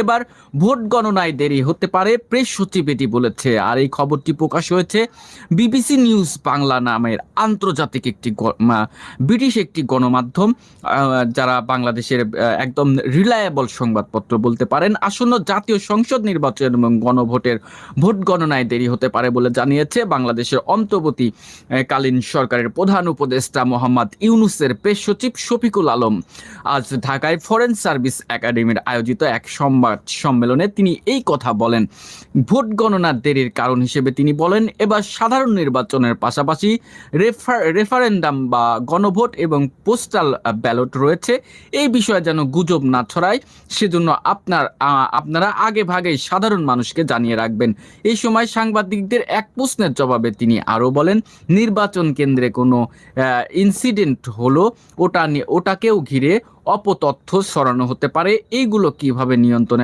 এবার ভোট গণনায় দেরি হতে পারে, প্রেস সচিব এটি বলেছে। আর এই খবরটি প্রকাশ হয়েছে বিবিসি নিউজ বাংলা নামের আন্তর্জাতিক একটি ব্রিটিশ একটি গণমাধ্যম যারা বাংলাদেশের একদম রিলায়েবল সংবাদপত্র বলতে পারেন। আসন্ন জাতীয় সংসদ নির্বাচন এবং গণভোটের ভোট গণনায় দেরি হতে পারে বলে জানিয়েছে বাংলাদেশের অন্তর্বর্তী কালীন সরকারের প্রধান উপদেষ্টা মোহাম্মদ ইউনুসের প্রেস সচিব শফিকুল আলম। আজ ঢাকায় ফরেন সার্ভিস একাডেমির আয়োজিত এক সংবাদ সম্মেলনে তিনি এই কথা বলেন। ভোট গণনার দেরির কারণ হিসেবে তিনি বলেন, এবার সাধারণ নির্বাচনের পাশাপাশি রেফার, রেফারেন্ডাম বা গণভোট এবং পোস্টাল ব্যালট রয়েছে। এই বিষয়ে যেন গুজব না ছড়ায়, সেজন্য আপনার আপনারা আগে ভাগেই সাধারণ মানুষকে জানিয়ে রাখবেন। এই সময় সাংবাদিকদের এক প্রশ্নের জবাবে তিনি আরও বলেন, নির্বাচন কেন্দ্রে কোনো ইনসিডেন্ট হলো, ওটা নিয়ে ওটাকেও ঘিরে অপতথ্য সরানো হতে পারে। এইগুলো কীভাবে নিয়ন্ত্রণে